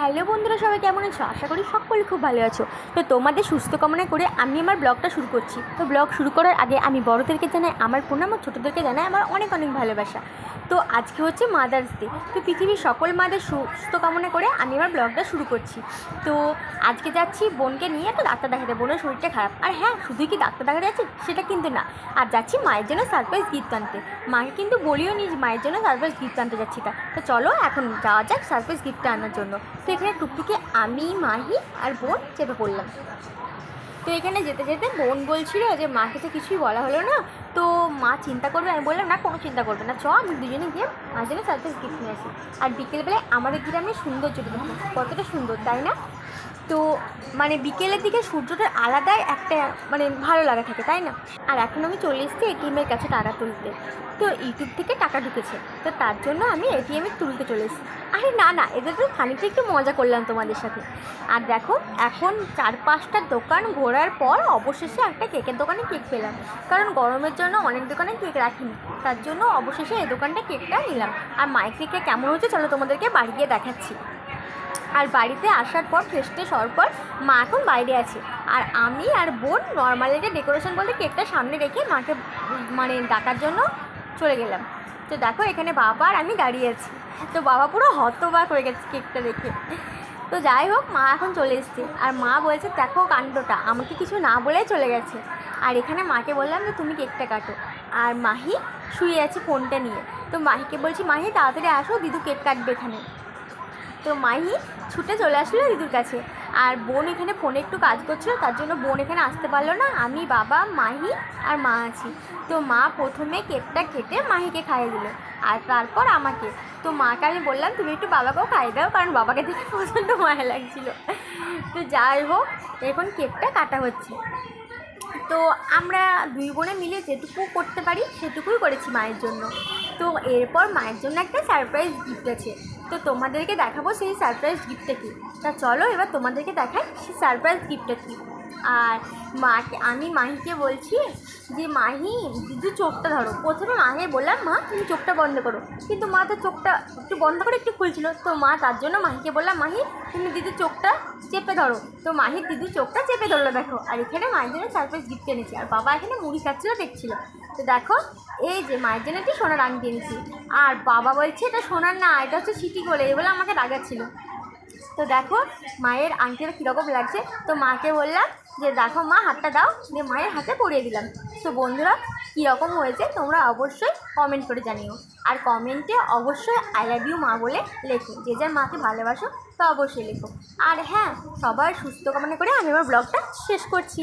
Hello বন্ধুরা, সবাই কেমন আছো? আশা করি সকলে খুব ভালো আছো। তো তোমাদের সুস্থ কামনা করে আমি আমার ব্লগটা শুরু করছি। তো ব্লগ শুরু করার আগে আমি বড়োদেরকে জানাই, আমার প্রণাম আর ছোটোদেরকে জানাই আমার অনেক অনেক ভালোবাসা। তো আজকে হচ্ছে মাদার্স ডে তো পৃথিবীর সকল মাদের সুস্থ কামনা করে আমি আমার ব্লগটা শুরু করছি। তো আজকে যাচ্ছি বোনকে নিয়ে একটা ডাক্তার দেখাতে। বোনের শরীরটা খারাপ। আর হ্যাঁ শুধুই কি ডাক্তার দেখাতে যাচ্ছে? সেটা কিন্তু না। আর যাচ্ছি মায়ের জন্য সারপ্রাইজ গিফট আনতে। মাকে কিন্তু বলিও নি মায়ের জন্য সারপ্রাইজ গিফট আনতে যাচ্ছি তা। তো চলো এখন যাওয়া যাক সারপ্রাইজ গিফটটা আনার জন্য। তো এখানে টুকটুকি আমি, মাহি আর বোন চেপে পড়লাম। তো এখানে যেতে যেতে বোন বলছিল যে, মাকে তো কিছুই বলা হলো না। তো মা চিন্তা করবে, আমি বললাম, না, কোনো চিন্তা করবে না। চ আমি দুজনে গিয়ে মাঝে সাথে গিফট নিয়ে আসি। আর বিকেলবেলায় আমাদের গ্রামে সৌন্দর্যটা দেখো কতটা সুন্দর, তাই না? তো মানে বিকেলের দিকে সূর্যটার আলাদাই একটা মানে ভালো লাগা থাকে, তাই না? আর এখন আমি চলে এসেছি এটিএমের কাছে টাকা তুলতে। তো ইউটিউব থেকে টাকা ঢুকেছে। তো তার জন্য আমি এটিএমে তুলতে চলে এসেছি। আরে না না, এদের তো খানিকটা একটু মজা করলাম তোমাদের সাথে। আর দেখো, এখন চার পাঁচটা দোকান ঘোরার পর অবশেষে একটা কেকের দোকানে কেক পেলাম। কারণ গরমের জন্য অনেক দোকানে কেক রাখিনি। তার জন্য অবশেষে এই দোকানটা কেকটা নিলাম। আর মায়ের কেমন হচ্ছে চলো তোমাদেরকে বাড়ি গিয়ে দেখাচ্ছি। আর বাড়িতে আসার পর ফ্রেশ ট্রেশ হওয়ার পর, মা এখন বাইরে আছে। আর আমি আর বোন নর্মাল একটা ডেকোরেশন বলতে কেকটা সামনে রেখে মাকে মানে ডাকার জন্য চলে গেলাম। তো দেখো, এখানে বাবা আর আমি দাঁড়িয়ে আছি। তো বাবা পুরো হতবাক হয়ে গেছে কেকটা দেখে। তো যাই হোক, মা এখন চলে এসছে। আর মা বলছে, দেখো কাণ্ডটা, আমাকে কিছু না বলেই চলে গেছে। আর এখানে মাকে বললাম যে, তুমি কেকটা কাটো। আর মাহি শুয়ে আছে ফোনটা নিয়ে। তো মাহিকে বলছি, মাহি, তাড়াতাড়ি আসো, দিদু কেক কাটবে এখানে। তো মাহি ছুটে চলে আসলো দিদুর কাছে। আর বোন এখানে ফোনে একটু কাজ করছিল, তার জন্য বোন এখানে আসতে পারল না। আমি, বাবা, মাহি আর মা আছি। তো মা প্রথমে কেকটা কেটে মাহিকে খাইয়ে দিল, আর তারপর আমাকে। তো মাকে আমি বললাম, তুমি একটু বাবাকেও খাইয়ে দাও, কারণ বাবাকে দেখে প্রচণ্ড মায়া লাগছিল। তো যাই হোক, এখন কেকটা কাটা হচ্ছে। তো আমরা দুই বোনে মিলে যেটুকু করতে পারি, সেটুকুই করেছি মায়ের জন্য। তো এরপর মায়ের জন্য একটা সারপ্রাইজ গিফট আছে। তো তোমাদেরকে দেখাবো সেই সারপ্রাইজ গিফটটা কী। তা চলো এবার তোমাদেরকে দেখাই সেই সারপ্রাইজ গিফটটা কী। আর মাকে, আমি মাহিকে বলছি যে, মাহি দিদু চোখটা ধরো। প্রথমে মাকে বললাম, মা, তুমি চোখটা বন্ধ করো। কিন্তু মা তো চোখটা একটু বন্ধ করে একটু খুলছিল। তো মা, তার জন্য মাহিকে বললাম, মাহি, তুমি দিদির চোখটা চেপে ধরো। তো মাহির দিদির চোখটা চেপে ধরলো, দেখো। আর এখানে মায়ের জন্য সারপ্রাইজ গিফট এনেছি। আর বাবা এখানে মুড়ি খাচ্ছিলো, দেখছিল। তো দেখো, এই যে মায়ের জন্য একটি সোনার আংটি এনেছি। আর বাবা বলছে, এটা সোনার না, এটা হচ্ছে সিটি গোলে এগুলো আমাকে রাগাচ্ছিল। তো দেখো, মায়ের আংটিটা কীরকম লাগছে? তো মাকে বললাম যে, দেখো মা, হাতটা দাও। যে মায়ের হাতে পরিয়ে দিলাম। তো বন্ধুরা, কীরকম হয়েছে তোমরা অবশ্যই কমেন্ট করে জানিও। আর কমেন্টে অবশ্যই আই লাভ ইউ মা বলে লেখো। যে যার মাকে ভালোবাসো, তো অবশ্যই লেখো। আর হ্যাঁ সবার সুস্থ কামনা করে আমি আমার ব্লগটা শেষ করছি।